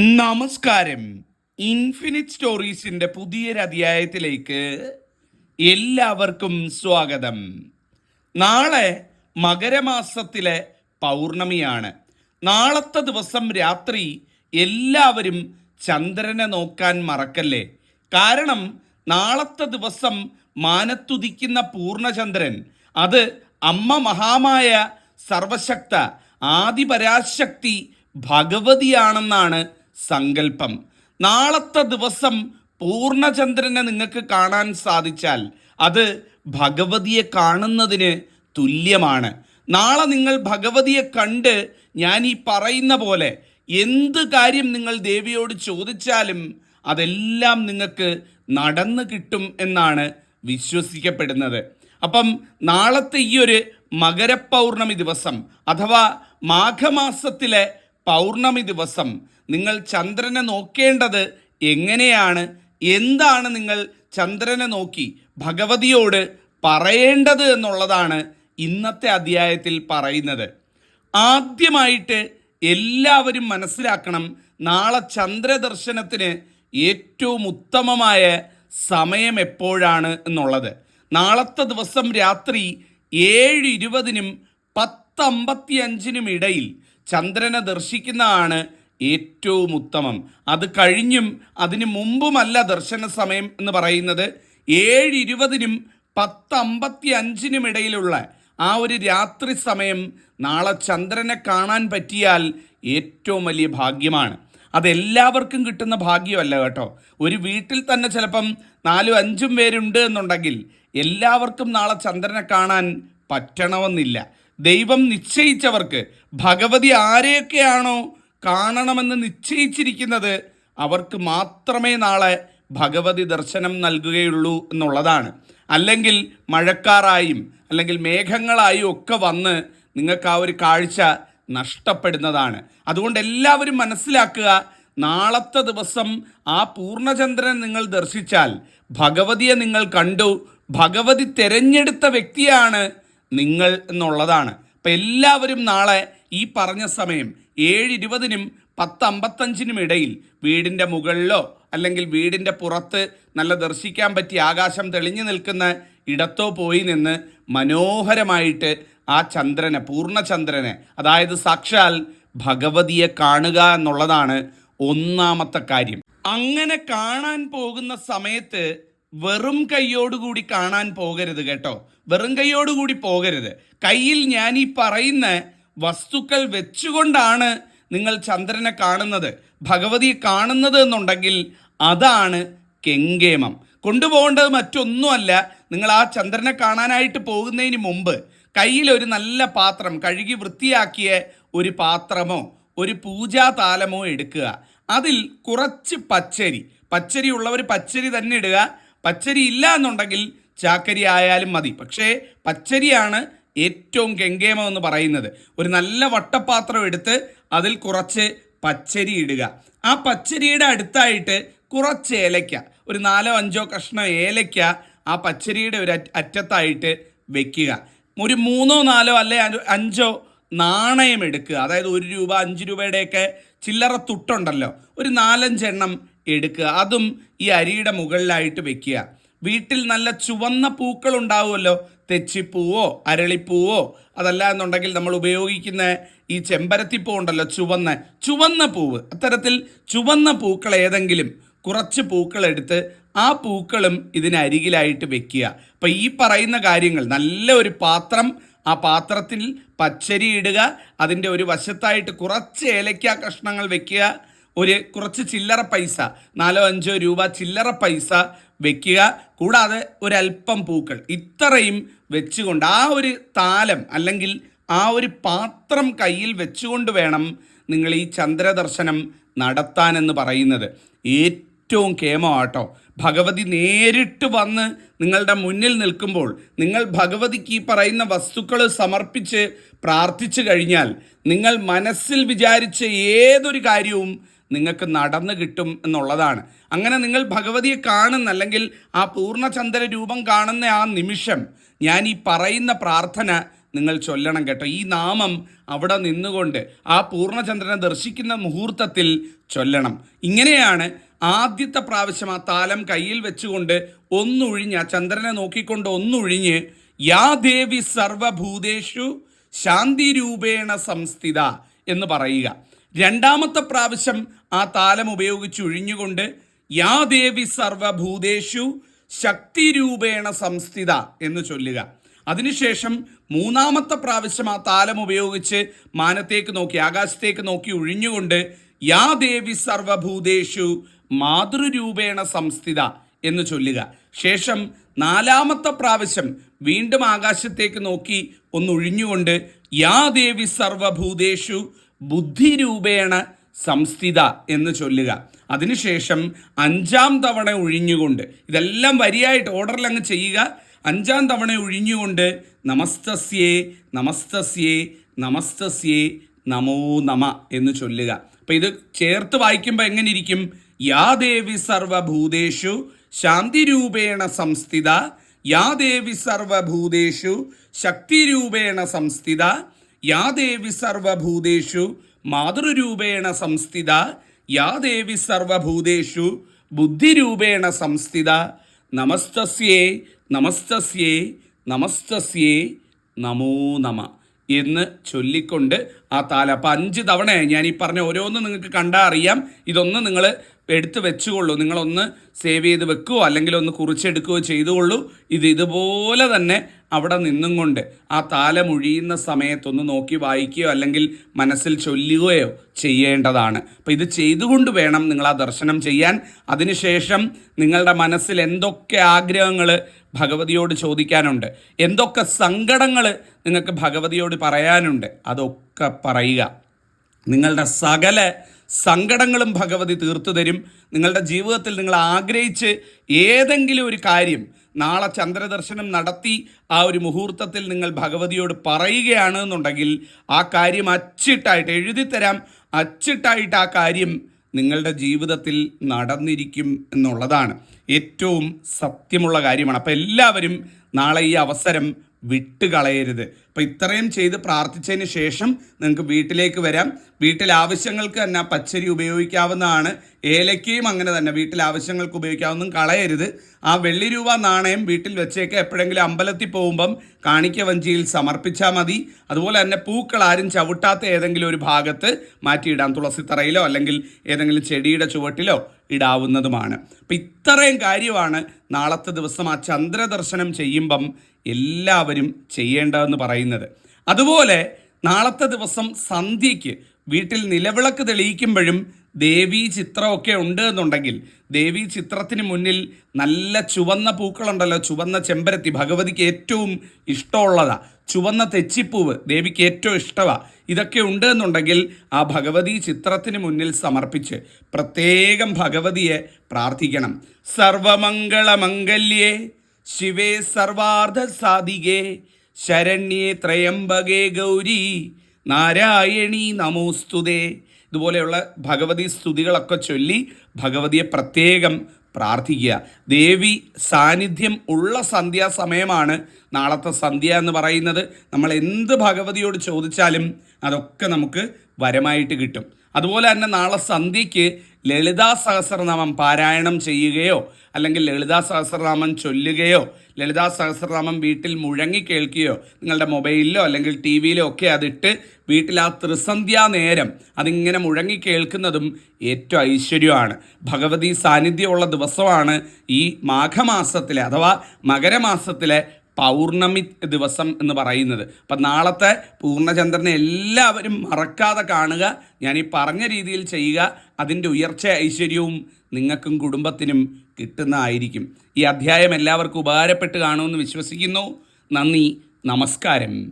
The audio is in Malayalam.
നമസ്കാരം. ഇൻഫിനിറ്റ് സ്റ്റോറീസിന്റെ പുതിയൊരു അധ്യായത്തിലേക്ക് എല്ലാവർക്കും സ്വാഗതം. നാളെ മകരമാസത്തിലെ പൗർണമിയാണ്. നാളത്തെ ദിവസം രാത്രി എല്ലാവരും ചന്ദ്രനെ നോക്കാൻ മറക്കല്ലേ? കാരണം നാളത്തെ ദിവസം മാനത്തുദിക്കുന്ന പൂർണചന്ദ്രൻ അത് അമ്മ മഹാമായ സർവശക്ത ആദിപരാശക്തി ഭഗവതിയാണെന്നാണ് സങ്കല്പം. നാളത്തെ ദിവസം പൂർണചന്ദ്രനെ നിങ്ങൾക്ക് കാണാൻ സാധിച്ചാൽ അത് ഭഗവതിയെ കാണുന്നതിന് തുല്യമാണ്. നാളെ നിങ്ങൾ ഭഗവതിയെ കണ്ട് ഞാൻ ഈ പറയുന്ന പോലെ എന്ത് കാര്യം നിങ്ങൾ ദേവിയോട് ചോദിച്ചാലും അതെല്ലാം നിങ്ങൾക്ക് നടന്നു കിട്ടും എന്നാണ് വിശ്വസിക്കപ്പെടുന്നത്. അപ്പം നാളത്തെ ഈ ഒരു മകരപൗർണമി ദിവസം അഥവാ മാഘമാസത്തിലെ പൗർണമി ദിവസം നിങ്ങൾ ചന്ദ്രനെ നോക്കേണ്ടത് എങ്ങനെയാണ്? എന്താണ് നിങ്ങൾ ചന്ദ്രനെ നോക്കി ഭഗവതിയോട് പറയേണ്ടത് എന്നുള്ളതാണ് ഇന്നത്തെ അധ്യായത്തിൽ പറയുന്നത്. ആദ്യമായിട്ട് എല്ലാവരും മനസ്സിലാക്കണം നാളെ ചന്ദ്രദർശനത്തിന് ഏറ്റവും ഉത്തമമായ സമയം എപ്പോഴാണ് എന്നുള്ളത്. നാളത്തെ ദിവസം രാത്രി ഏഴ് ഇരുപതിനും പത്തമ്പത്തിയഞ്ചിനും ഇടയിൽ ചന്ദ്രനെ ദർശിക്കുന്നതാണ് ഏറ്റവും ഉത്തമം അത് കഴിഞ്ഞും അതിന് മുമ്പുമല്ല ദർശന സമയം എന്ന് പറയുന്നത് ഏഴ് ഇരുപതിനും പത്ത് അമ്പത്തി അഞ്ചിനും ഇടയിലുള്ള ആ ഒരു രാത്രി സമയം നാളെ ചന്ദ്രനെ കാണാൻ പറ്റിയാൽ ഏറ്റവും വലിയ ഭാഗ്യമാണ്. അതെല്ലാവർക്കും കിട്ടുന്ന ഭാഗ്യമല്ല കേട്ടോ. ഒരു വീട്ടിൽ തന്നെ ചിലപ്പം നാലും അഞ്ചും പേരുണ്ട് എന്നുണ്ടെങ്കിൽ എല്ലാവർക്കും നാളെ ചന്ദ്രനെ കാണാൻ പറ്റണമെന്നില്ല. ദൈവം നിശ്ചയിച്ചവർക്ക് ഭഗവതി ആരെയൊക്കെയാണോ കാണണമെന്ന് നിശ്ചയിച്ചിരിക്കുന്നത് അവർക്ക് മാത്രമേ നാളെ ഭഗവതി ദർശനം നൽകുകയുള്ളൂ എന്നുള്ളതാണ്. അല്ലെങ്കിൽ മഴക്കാറായും അല്ലെങ്കിൽ മേഘങ്ങളായും ഒക്കെ വന്ന് നിങ്ങൾക്ക് ആ ഒരു കാഴ്ച നഷ്ടപ്പെടുന്നതാണ്. അതുകൊണ്ട് എല്ലാവരും മനസ്സിലാക്കുക നാളത്തെ ദിവസം ആ പൂർണചന്ദ്രൻ നിങ്ങൾ ദർശിച്ചാൽ ഭഗവതിയെ നിങ്ങൾ കണ്ടു ഭഗവതി തിരഞ്ഞെടുത്ത വ്യക്തിയാണ് നിങ്ങൾ എന്നുള്ളതാണ്. അപ്പം എല്ലാവരും നാളെ ഈ പറഞ്ഞ സമയം ഏഴ് ഇരുപതിനും പത്ത് അമ്പത്തഞ്ചിനും ഇടയിൽ വീടിന്റെ മുകളിലോ അല്ലെങ്കിൽ വീടിന്റെ പുറത്ത് നല്ല ദർശിക്കാൻ പറ്റിയ ആകാശം തെളിഞ്ഞു നിൽക്കുന്ന ഇടത്തോ പോയി നിന്ന് മനോഹരമായിട്ട് ആ ചന്ദ്രനെ പൂർണചന്ദ്രനെ അതായത് സാക്ഷാൽ ഭഗവതിയെ കാണുക എന്നുള്ളതാണ് ഒന്നാമത്തെ കാര്യം. അങ്ങനെ കാണാൻ പോകുന്ന സമയത്ത് വെറും കൈയോടുകൂടി കാണാൻ പോകരുത് കേട്ടോ. വെറും കൈയോടുകൂടി പോകരുത്. കയ്യിൽ ഞാൻ ഈ പറയുന്ന വസ്തുക്കൾ വെച്ചുകൊണ്ടാണ് നിങ്ങൾ ചന്ദ്രനെ കാണുന്നത്. ഭഗവതി കാണുന്നത് എന്നുണ്ടെങ്കിൽ അതാണ് കെങ്കേമം. കൊണ്ടുപോകേണ്ടത് മറ്റൊന്നുമല്ല നിങ്ങൾ ആ ചന്ദ്രനെ കാണാനായിട്ട് പോകുന്നതിന് മുമ്പ് കയ്യിൽ ഒരു നല്ല പാത്രം കഴുകി വൃത്തിയാക്കിയ ഒരു പാത്രമോ ഒരു പൂജാ താലമോ എടുക്കുക. അതിൽ കുറച്ച് പച്ചരി. പച്ചരി ഉള്ളവർ പച്ചരി തന്നെ ഇടുക. പച്ചരി ഇല്ല എന്നുണ്ടെങ്കിൽ ചാക്കരി ആയാലും മതി. പക്ഷേ പച്ചരിയാണ് ഏറ്റവും ഗംഗേമം എന്ന് പറയുന്നത്. ഒരു നല്ല വട്ടപാത്രം എടുത്ത് അതിൽ കുറച്ച് പച്ചരി ഇടുക. ആ പച്ചരിയുടെ അടുത്തായിട്ട് കുറച്ച് ഏലയ്ക്ക ഒരു നാലോ അഞ്ചോ കഷ്ണം ഏലയ്ക്ക ആ പച്ചരിയുടെ ഒരു അറ്റത്തായിട്ട് വെക്കുക. ഒരു മൂന്നോ നാലോ അല്ലെ അഞ്ചോ നാണയം എടുക്കുക. അതായത് ഒരു രൂപ അഞ്ച് രൂപയുടെയൊക്കെ ചില്ലറ തുട്ടുണ്ടല്ലോ. ഒരു നാലഞ്ചെണ്ണം എടുക്കുക. അതും ഈ അരിയുടെ മുകളിലായിട്ട് വെക്കുക. വീട്ടിൽ നല്ല ചുവന്ന പൂക്കൾ ഉണ്ടാവുമല്ലോ. തെച്ചിപ്പൂവോ അരളിപ്പൂവോ അതല്ല എന്നുണ്ടെങ്കിൽ നമ്മൾ ഉപയോഗിക്കുന്ന ഈ ചെമ്പരത്തിപ്പൂ ഉണ്ടല്ലോ ചുവന്ന ചുവന്ന പൂവ്. അത്തരത്തിൽ ചുവന്ന പൂക്കൾ ഏതെങ്കിലും കുറച്ച് പൂക്കളെടുത്ത് ആ പൂക്കളും ഇതിനരികിലായിട്ട് വെക്കുക. അപ്പം ഈ പറയുന്ന കാര്യങ്ങൾ നല്ല ഒരു പാത്രം ആ പാത്രത്തിൽ പച്ചരി ഇടുക അതിന്റെ ഒരു വശത്തായിട്ട് കുറച്ച് ഏലക്ക കഷ്ണങ്ങൾ വെക്കുക ഒരു കുറച്ച് ചില്ലറ പൈസ നാലോ അഞ്ചോ രൂപ ചില്ലറ പൈസ വെക്കുക കൂടാതെ ഒരല്പം പൂക്കൾ. ഇത്രയും വെച്ചുകൊണ്ട് ആ ഒരു താലം അല്ലെങ്കിൽ ആ ഒരു പാത്രം കയ്യിൽ വെച്ചുകൊണ്ട് വേണം നിങ്ങൾ ഈ ചന്ദ്രദർശനം നടത്താനെന്ന് പറയുന്നത്. ഏറ്റവും കേമമാട്ടോ. ഭഗവതി നേരിട്ട് വന്ന് നിങ്ങളുടെ മുന്നിൽ നിൽക്കുമ്പോൾ നിങ്ങൾ ഭഗവതിക്ക് ഈ പറയുന്ന വസ്തുക്കൾ സമർപ്പിച്ച് പ്രാർത്ഥിച്ചു കഴിഞ്ഞാൽ നിങ്ങൾ മനസ്സിൽ വിചാരിച്ച ഏതൊരു കാര്യവും നിങ്ങൾക്ക് നടന്നു കിട്ടും എന്നുള്ളതാണ്. അങ്ങനെ നിങ്ങൾ ഭഗവതിയെ കാണുന്ന അല്ലെങ്കിൽ ആ പൂർണചന്ദ്ര രൂപം കാണുന്ന ആ നിമിഷം ഞാൻ ഈ പറയുന്ന പ്രാർത്ഥന നിങ്ങൾ ചൊല്ലണം കേട്ടോ. ഈ നാമം അവിടെ നിന്നുകൊണ്ട് ആ പൂർണചന്ദ്രനെ ദർശിക്കുന്ന മുഹൂർത്തത്തിൽ ചൊല്ലണം. ഇങ്ങനെയാണ് ആദ്യത്തെ പ്രാവശ്യം ആ താലം കയ്യിൽ വെച്ചുകൊണ്ട് ഒന്നൊഴിഞ്ഞ് ആ ചന്ദ്രനെ നോക്കിക്കൊണ്ട് ഒന്നൊഴിഞ്ഞ് യാ ദേവി സർവഭൂതേഷു ശാന്തിരൂപേണ സംസ്ഥിത എന്ന് പറയുക. രണ്ടാമത്തെ പ്രാവശ്യം ആ താലം ഉപയോഗിച്ച് ഒഴിഞ്ഞുകൊണ്ട് യാ ദേവി സർവഭൂതേഷു ശക്തി രൂപേണ സംസ്ഥിത എന്ന് ചൊല്ലുക. അതിനുശേഷം മൂന്നാമത്തെ പ്രാവശ്യം ആ താലം ഉപയോഗിച്ച് മാനത്തേക്ക് നോക്കി ആകാശത്തേക്ക് നോക്കി ഒഴിഞ്ഞുകൊണ്ട് യാ ദേവി സർവഭൂതേഷു മാതൃരൂപേണ സംസ്ഥിത എന്ന് ചൊല്ലുക. ശേഷം നാലാമത്തെ പ്രാവശ്യം വീണ്ടും ആകാശത്തേക്ക് നോക്കി ഒന്നൊഴിഞ്ഞുകൊണ്ട് യാ ദേവി സർവഭൂതേഷു ബുദ്ധിരൂപേണ സംസ്ഥിത എന്ന് ചൊല്ലുക. അതിനുശേഷം അഞ്ചാം തവണ ഒഴിഞ്ഞുകൊണ്ട് ഇതെല്ലാം വരിയായിട്ട് ഓർഡറിൽ അങ്ങ് ചെയ്യുക. അഞ്ചാം തവണ ഒഴിഞ്ഞുകൊണ്ട് നമസ്തസ്യേ നമസ്തസ്യേ നമസ്തസ്യേ നമോ നമ എന്ന് ചൊല്ലുക. അപ്പം ഇത് ചേർത്ത് വായിക്കുമ്പോൾ എങ്ങനെ ഇരിക്കും യാ ദേവി സർവഭൂതേഷു ശാന്തിരൂപേണ സംസ്ഥിത യാ ദേവി സർവഭൂതേഷു ശക്തിരൂപേണ സംസ്ഥിത യാ ദേവി സർവഭൂതേഷു മാതൃരൂപേണ സംസ്ഥിത യാദേവി സർവഭൂതേഷു ബുദ്ധിരൂപേണ സംസ്ഥിത. നമസ്തസ്യേ നമസ്തസ്യേ നമസ്തസ്യേ നമോ നമ എന്ന് ചൊല്ലിക്കൊണ്ട് ആ താല അപ്പം അഞ്ച് തവണ ഞാൻ ഈ പറഞ്ഞ ഓരോന്ന് നിങ്ങൾക്ക് കണ്ടാൽ അറിയാം. ഇതൊന്ന് നിങ്ങൾ എടുത്ത് വെച്ചുകൊള്ളൂ. നിങ്ങളൊന്ന് സേവ് ചെയ്ത് വെക്കുകയോ അല്ലെങ്കിൽ ഒന്ന് കുറിച്ചെടുക്കുകയോ ചെയ്തുകൊള്ളൂ. ഇത് ഇതുപോലെ തന്നെ അവിടെ നിന്നും കൊണ്ട് ആ താലമൊഴിയുന്ന സമയത്തൊന്ന് നോക്കി വായിക്കുകയോ അല്ലെങ്കിൽ മനസ്സിൽ ചൊല്ലുകയോ ചെയ്യേണ്ടതാണ്. അപ്പോൾ ഇത് ചെയ്തുകൊണ്ട് വേണം നിങ്ങൾ ആ ദർശനം ചെയ്യാൻ. അതിനുശേഷം നിങ്ങളുടെ മനസ്സിൽ എന്തൊക്കെ ആഗ്രഹങ്ങൾ ഭഗവതിയോട് ചോദിക്കാനുണ്ട്? എന്തൊക്കെ സങ്കടങ്ങൾ നിങ്ങൾക്ക് ഭഗവതിയോട് പറയാനുണ്ട്? അതൊക്കെ പറയുക. നിങ്ങളുടെ സകല സങ്കടങ്ങളും ഭഗവതി തീർത്തു തരും. നിങ്ങളുടെ ജീവിതത്തിൽ നിങ്ങൾ ആഗ്രഹിച്ച് ഏതെങ്കിലും ഒരു കാര്യം നാളെ ചന്ദ്രദർശനം നടത്തി ആ ഒരു മുഹൂർത്തത്തിൽ നിങ്ങൾ ഭഗവതിയോട് പറയുകയാണ് എന്നുണ്ടെങ്കിൽ ആ കാര്യം അച്ചിട്ടായിട്ട് എഴുതിത്തരാം. അച്ചിട്ടായിട്ട് ആ കാര്യം നിങ്ങളുടെ ജീവിതത്തിൽ നടന്നിരിക്കും എന്നുള്ളതാണ്. ഏറ്റവും സത്യമുള്ള കാര്യമാണ്. അപ്പോൾ എല്ലാവരും നാളെ ഈ അവസരം വിട്ടുകളയരുത്. അപ്പം ഇത്രയും ചെയ്ത് പ്രാർത്ഥിച്ചതിന് ശേഷം നിങ്ങൾക്ക് വീട്ടിലേക്ക് വരാം. വീട്ടിൽ ആവശ്യങ്ങൾക്ക് തന്നെ പച്ചരി ഉപയോഗിക്കാവുന്നതാണ്. ഏലക്കയും അങ്ങനെ തന്നെ. വീട്ടിൽ ആവശ്യങ്ങൾക്ക് ഉപയോഗിക്കാവുന്നതും കളയരുത്. ആ വെള്ളി രൂപ നാണയം വീട്ടിൽ വെച്ചേക്ക് എപ്പോഴെങ്കിലും അമ്പലത്തിൽ പോകുമ്പം കാണിക്ക വഞ്ചിയിൽ സമർപ്പിച്ചാൽ മതി. അതുപോലെ തന്നെ പൂക്കൾ ആരും ചവിട്ടാത്ത ഏതെങ്കിലും ഒരു ഭാഗത്ത് മാറ്റിയിടാം. തുളസിത്തറയിലോ അല്ലെങ്കിൽ ഏതെങ്കിലും ചെടിയുടെ ചുവട്ടിലോ ഇടാവുന്നതുമാണ്. അപ്പം ഇത്രയും കാര്യമാണ് നാളത്തെ ദിവസം ആ ചന്ദ്രദർശനം ചെയ്യുമ്പം എല്ലാവരും ചെയ്യേണ്ടതെന്ന് പറയുന്നത്. അതുപോലെ നാളത്തെ ദിവസം സന്ധ്യയ്ക്ക് വീട്ടിൽ നിലവിളക്ക് തെളിയിക്കുമ്പോഴും ദേവീ ചിത്രമൊക്കെ ഉണ്ട് എന്നുണ്ടെങ്കിൽ ദേവീ ചിത്രത്തിന് മുന്നിൽ നല്ല ചുവന്ന പൂക്കളുണ്ടല്ലോ. ചുവന്ന ചെമ്പരത്തി ഭഗവതിക്ക് ഏറ്റവും ഇഷ്ടമുള്ളതാ. ചുവന്ന തെച്ചിപ്പൂവ് ദേവിക്ക് ഏറ്റവും ഇഷ്ടമാണ് ഇതൊക്കെ ഉണ്ട് എന്നുണ്ടെങ്കിൽ ആ ഭഗവതി ചിത്രത്തിന് മുന്നിൽ സമർപ്പിച്ച് പ്രത്യേകം ഭഗവതിയെ പ്രാർത്ഥിക്കണം. സർവമംഗളമംഗല്യേ ശിവേ സർവാർദ്ധ സാധികേ ശരണ്യേ ത്രയംബകേ ഗൗരി നാരായണി നമോസ്തുതേ. ഇതുപോലെയുള്ള ഭഗവതി സ്തുതികളൊക്കെ ചൊല്ലി ഭഗവതിയെ പ്രത്യേകം പ്രാർത്ഥിക്കുക. ദേവി സാന്നിധ്യം ഉള്ള സന്ധ്യാസമയമാണ് നാളത്തെ സന്ധ്യ എന്ന് പറയുന്നത്. നമ്മൾ എന്ത് ഭഗവതിയോട് ചോദിച്ചാലും അതൊക്കെ നമുക്ക് വരമായിട്ട് കിട്ടും. അതുപോലെ തന്നെ നാളെ സന്ധ്യയ്ക്ക് ലളിതാ സഹസ്രനാമം പാരായണം ചെയ്യുകയോ അല്ലെങ്കിൽ ലളിതാ സഹസ്രനാമം ചൊല്ലുകയോ ലളിതാ സഹസ്രനാമം വീട്ടിൽ മുഴങ്ങി കേൾക്കുകയോ നിങ്ങളുടെ മൊബൈലിലോ അല്ലെങ്കിൽ ടി വിയിലോ ഒക്കെ അതിട്ട് വീട്ടിൽ ആ ത്രിസന്ധ്യാ നേരം അതിങ്ങനെ മുഴങ്ങി കേൾക്കുന്നതും ഏറ്റവും ഐശ്വര്യമാണ്. ഭഗവതി സാന്നിധ്യമുള്ള ദിവസമാണ് ഈ മാഘമാസത്തിലെ അഥവാ മകരമാസത്തിലെ പൗർണമി ദിവസം എന്ന് പറയുന്നത്. അപ്പം നാളത്തെ പൂർണചന്ദ്രനെ എല്ലാവരും മറക്കാതെ കാണുക ഞാൻ ഈ പറഞ്ഞ രീതിയിൽ ചെയ്യുക അതിന്റെ ഉയർച്ച ഐശ്വര്യവും നിങ്ങൾക്കും കുടുംബത്തിനും കിട്ടുന്നതായിരിക്കും. ഈ അധ്യായം എല്ലാവർക്കും ഉപകാരപ്പെട്ട് കാണുമെന്ന് വിശ്വസിക്കുന്നു. നന്ദി നമസ്കാരം.